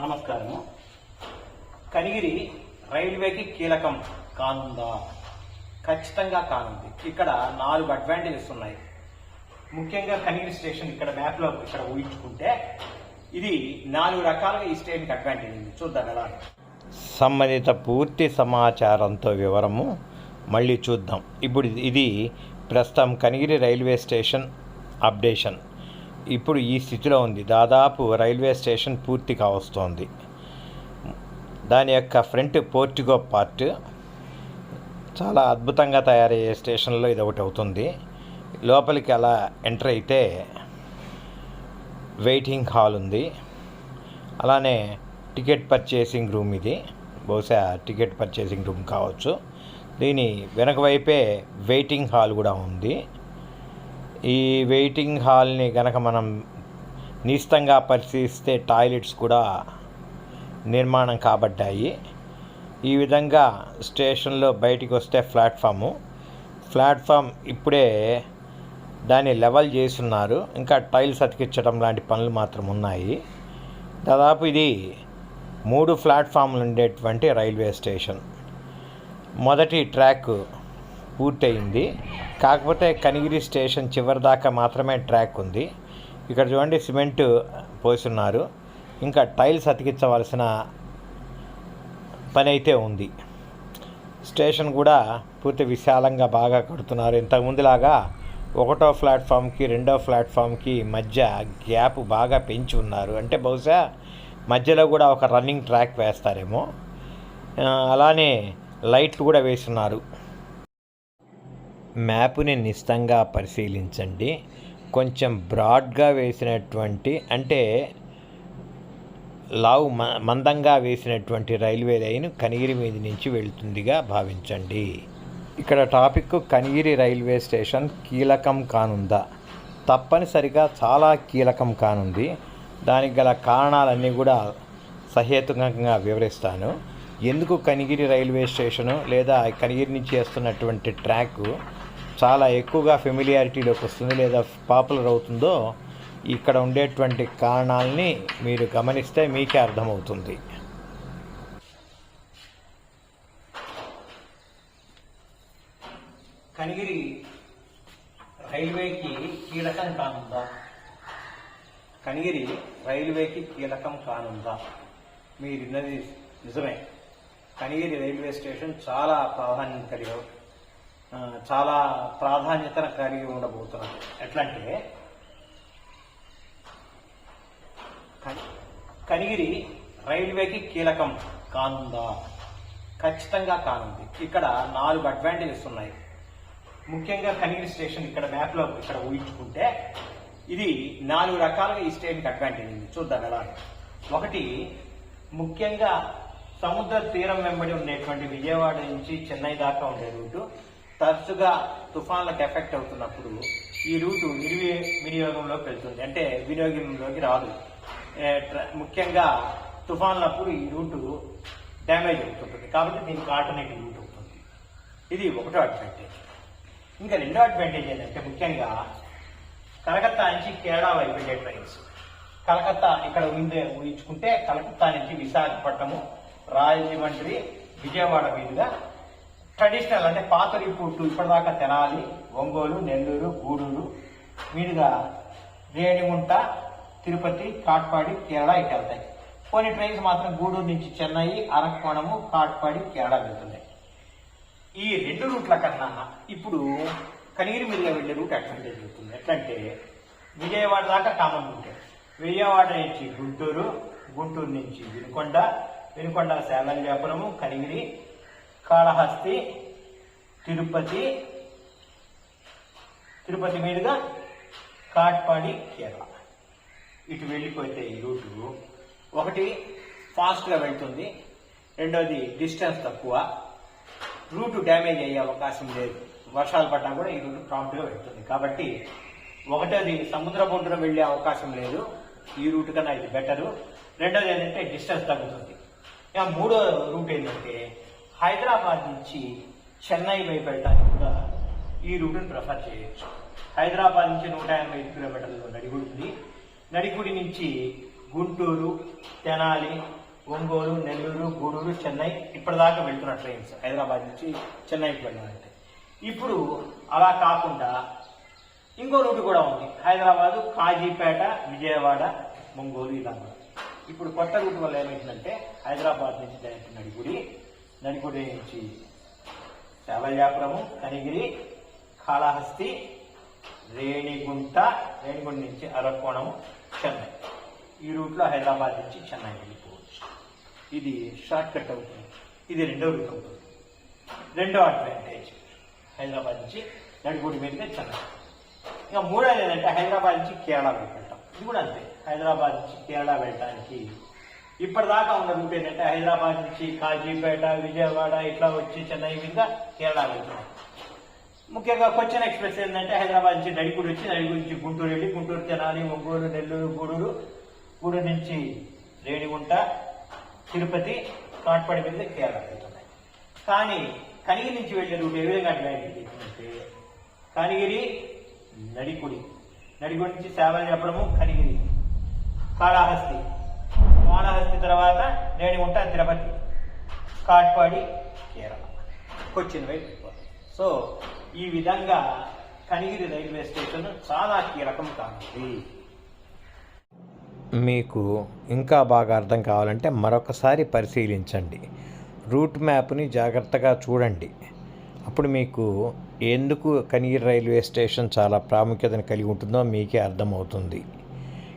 నమస్కారము. కనిగిరి రైల్వేకి కీలకం కానుందా? ఖచ్చితంగా కానుంది. ఇక్కడ నాలుగు అడ్వాంటేజెస్ ఉన్నాయి. ముఖ్యంగా కనిగిరి స్టేషన్ ఇక్కడ మ్యాప్లో ఇక్కడ ఊహించుకుంటే ఇది నాలుగు రకాలుగా ఈ స్టేషన్కి అడ్వాంటేజ్ ఉంది. చూద్దాం ఎలా సంబంధిత పూర్తి సమాచారంతో వివరము మళ్ళీ చూద్దాం. ఇప్పుడు ఇది ప్రస్తుతం కనిగిరి రైల్వే స్టేషన్ అప్డేషన్. ఇప్పుడు ఈ స్థితిలో ఉంది. దాదాపు రైల్వే స్టేషన్ పూర్తి కావస్తోంది దాని యొక్క ఫ్రంట్ పోర్టిగో పార్ట్ చాలా అద్భుతంగా తయారయ్యే స్టేషన్లో ఇది ఒకటి అవుతుంది. లోపలికి అలా ఎంటర్ అయితే వెయిటింగ్ హాల్ ఉంది. అలానే టికెట్ పర్చేసింగ్ రూమ్ ఇది. బహుశా టికెట్ పర్చేసింగ్ రూమ్ కావచ్చు. దీని వెనక వైపే వెయిటింగ్ హాల్ కూడా ఉంది. ఈ వెయిటింగ్ హాల్ని గనక మనం నీస్తంగా పరిశీలిస్తే టాయిలెట్స్ కూడా నిర్మాణం కాబడ్డాయి. ఈ విధంగా స్టేషన్లో బయటికి వస్తే ప్లాట్ఫాము. ప్లాట్ఫామ్ ఇప్పుడే దాన్ని లెవెల్ చేస్తున్నారు. ఇంకా టైల్స్ అతికించడం లాంటి పనులు మాత్రం ఉన్నాయి. దాదాపు ఇది మూడు ప్లాట్ఫామ్లు ఉండేటువంటి రైల్వే స్టేషన్. మొదటి ట్రాక్ పూర్తయింది. కాకపోతే కనిగిరి స్టేషన్ చివరి దాకా మాత్రమే ట్రాక్ ఉంది. ఇక్కడ చూడండి సిమెంట్ పోసున్నారు ఇంకా టైల్స్ అతికించవలసిన పని అయితే ఉంది. స్టేషన్ కూడా పూర్తి విశాలంగా బాగా కడుతున్నారు. ఇంతకుముందులాగా ఒకటో ప్లాట్ఫామ్కి రెండో ప్లాట్ఫామ్కి మధ్య గ్యాప్ బాగా పెంచి ఉన్నారు. అంటే బహుశా మధ్యలో కూడా ఒక రన్నింగ్ ట్రాక్ వేస్తారేమో. అలానే లైట్లు కూడా వేస్తున్నారు. మ్యాప్ని నిశితంగా పరిశీలించండి. కొంచెం బ్రాడ్గా వేసినటువంటి అంటే లావు మందంగా వేసినటువంటి రైల్వే లైన్ కనిగిరి మీద నుంచి వెళ్తుందిగా భావించండి. ఇక్కడ టాపిక్ కనిగిరి రైల్వే స్టేషన్ కీలకం కానుందా? తప్పనిసరిగా చాలా కీలకం కానుంది. దానికి గల కారణాలన్నీ కూడా సహేతుకంగా వివరిస్తాను. ఎందుకు కనిగిరి రైల్వే స్టేషను లేదా కనిగిరి నుంచి వేస్తున్నటువంటి ట్రాక్ చాలా ఎక్కువగా ఫెమిలియారిటీలోకి వస్తుంది లేదా పాపులర్ అవుతుందో ఇక్కడ ఉండేటువంటి కారణాలని మీరు గమనిస్తే మీకే అర్థమవుతుంది. కనిగిరి రైల్వేకి కీలకం కానుందా? కనిగిరి రైల్వేకి కీలకం కానుందా? మీరు నిజమే. కనిగిరి రైల్వే స్టేషన్ చాలా ప్రాధాన్యం కలిగి చాలా ప్రాధాన్యతను కలిగి ఉండబోతున్నది ఎట్లా అంటే కనిగిరి రైల్వేకి కీలకం కానుందా? ఖచ్చితంగా కానుంది. ఇక్కడ నాలుగు అడ్వాంటేజెస్ ఉన్నాయి. ముఖ్యంగా కనిగిరి స్టేషన్ ఇక్కడ మ్యాప్లో ఇక్కడ ఊహించుకుంటే ఇది నాలుగు రకాలుగా ఈ స్టేషన్కి అడ్వాంటేజ్ ఉంది. చూద్దాం ఎలా అని. ఒకటి ముఖ్యంగా సముద్ర తీరం వెంబడి ఉండేటువంటి విజయవాడ నుంచి చెన్నై దాకా ఉండే రూటు. తరచుగా తుఫాన్లకు ఎఫెక్ట్ అవుతున్నప్పుడు ఈ రూటు నిర్వి వినియోగంలోకి వెళ్తుంది. అంటే వినియోగంలోకి రాదు. ముఖ్యంగా తుఫాన్లప్పుడు ఈ రూటు డ్యామేజ్ అవుతుంటుంది. కాబట్టి దీనికి ఆల్టర్నేటివ్ రూట్ అవుతుంది. ఇది ఒకటో అడ్వాంటేజ్. ఇంకా రెండో అడ్వాంటేజ్ ఏంటంటే ముఖ్యంగా కలకత్తా నుంచి కేరళ వైపు వెళ్ళే ట్రైన్స్. కలకత్తా ఇక్కడ ఉందే ఊహించుకుంటే కలకత్తా నుంచి విశాఖపట్నము రాజమండ్రి విజయవాడ మీదుగా ట్రెడిషనల్ అంటే పాత రిపోర్టు ఇప్పటిదాకా తెనాలి ఒంగోలు నెల్లూరు గూడూరు మీదుగా రేణిగుంట తిరుపతి కాట్పాడి కేరళ ఇటు వెళ్తాయి. కొన్ని ట్రైన్స్ మాత్రం గూడూరు నుంచి చెన్నై అరక్కోణము కాట్పాడి కేరళ వెళ్తున్నాయి ఈ రెండు రూట్ల కన్నా ఇప్పుడు కనిగిరి మీదుగా వెళ్ళే రూట్ అడ్వాంటేజ్ అవుతుంది ఎట్లంటే విజయవాడ దాకా కామన్ రూట్. విజయవాడ నుంచి గుంటూరు గుంటూరు నుంచి వినుకొండ వినుకొండ శాలంజాపురము కనిగిరి కాళహస్తి తిరుపతి తిరుపతి మీదుగా కాట్పాడి కేరళ. ఇటు వెళ్ళిపోతే ఈ రూటు. ఒకటి ఫాస్ట్గా వెళ్తుంది. రెండోది డిస్టెన్స్ తక్కువ. రూటు డ్యామేజ్ అయ్యే అవకాశం లేదు. వర్షాలు పడ్డా కూడా ఈ రూటు ప్రాంప్ట్గా వెళ్తుంది. కాబట్టి ఒకటోది సముద్ర బొడ్డున వెళ్ళే అవకాశం లేదు. ఈ రూట్ కన్నా ఇది బెటరు. రెండోది ఏంటంటే డిస్టెన్స్ తగ్గుతుంది. ఇక మూడో రూట్ ఏంటంటే హైదరాబాద్ నుంచి చెన్నై వైపు వెళ్ళడానికి కూడా ఈ రూట్ని ప్రిఫర్ చేయొచ్చు. హైదరాబాద్ నుంచి నూట ఎనభై కిలోమీటర్లు నడిగుడి ఉంది నడిగుడి నుంచి గుంటూరు తెనాలి ఒంగోలు నెల్లూరు గూడూరు చెన్నై ఇప్పటిదాకా వెళ్తున్న ట్రైన్స్ హైదరాబాద్ నుంచి చెన్నైకి వెళ్ళాలంటే. ఇప్పుడు అలా కాకుండా ఇంకో రూట్ కూడా ఉంది. హైదరాబాదు కాజీపేట విజయవాడ ఒంగోలు ఇలా. ఇప్పుడు కొత్త రూట్ వల్ల ఏమైందంటే హైదరాబాద్ నుంచి డైరెక్ట్ నడిగుడి నడిగుడి నుంచి శవయాపురము కనిగిరి కాళహస్తి రేణిగుంట రేణిగుంట నుంచి అరకోణము చెన్నై. ఈ రూట్లో హైదరాబాద్ నుంచి చెన్నై వెళ్ళిపోవచ్చు. ఇది షార్ట్ కట్ అవుతుంది. ఇది రెండో రూట్ అవుతుంది. రెండో అడ్వాంటేజ్. హైదరాబాద్ నుంచి నడిగుడి మీదుగా చెన్నై. ఇంకా మూడోది ఏంటంటే హైదరాబాద్ నుంచి కేరళ వెళ్ళటం. ఇది కూడా అంతే. హైదరాబాద్ నుంచి కేరళ వెళ్ళడానికి ఇప్పటిదాకా ఉన్న రూట్ ఏంటంటే హైదరాబాద్ నుంచి కాజీపేట విజయవాడ ఇట్లా వచ్చి చెన్నై మీద కేరళ వెళ్తున్నాం ముఖ్యంగా కొచ్చిన్ ఎక్స్ప్రెస్ ఏంటంటే హైదరాబాద్ నుంచి నడిగూడు వచ్చి నడిగుడి నుంచి గుంటూరు వెళ్ళి గుంటూరు తెనాలి ఒంగోలు నెల్లూరు గూడూరు గూడూరు నుంచి రేణిగుంట తిరుపతి కాట్పాడి మీద కేరళ వెళ్తున్నాయి. కానీ కనిగిరి నుంచి వెళ్ళే రూట్ ఏ విధంగా అడ్వాంటేజ్ ఏంటంటే కనిగిరి నడికుడి నడిగుడి నుంచి సేవలు చెప్పడము కనిగిరి కాళహస్తి. కాళహస్తి తర్వాత రేణిగుంట తిరుపతి. కాట్పాడి కేరళ. కొచ్చిన్ వైపు సో ఈ విధంగా కనిగిరి రైల్వే స్టేషన్ చాలా కీలకం కానుంది. మీకు ఇంకా బాగా అర్థం కావాలంటే మరొకసారి పరిశీలించండి. రూట్ మ్యాప్ని జాగ్రత్తగా చూడండి. అప్పుడు మీకు ఎందుకు కనీర్ రైల్వే స్టేషన్ చాలా ప్రాముఖ్యతను కలిగి ఉంటుందో మీకే అర్థమవుతుంది.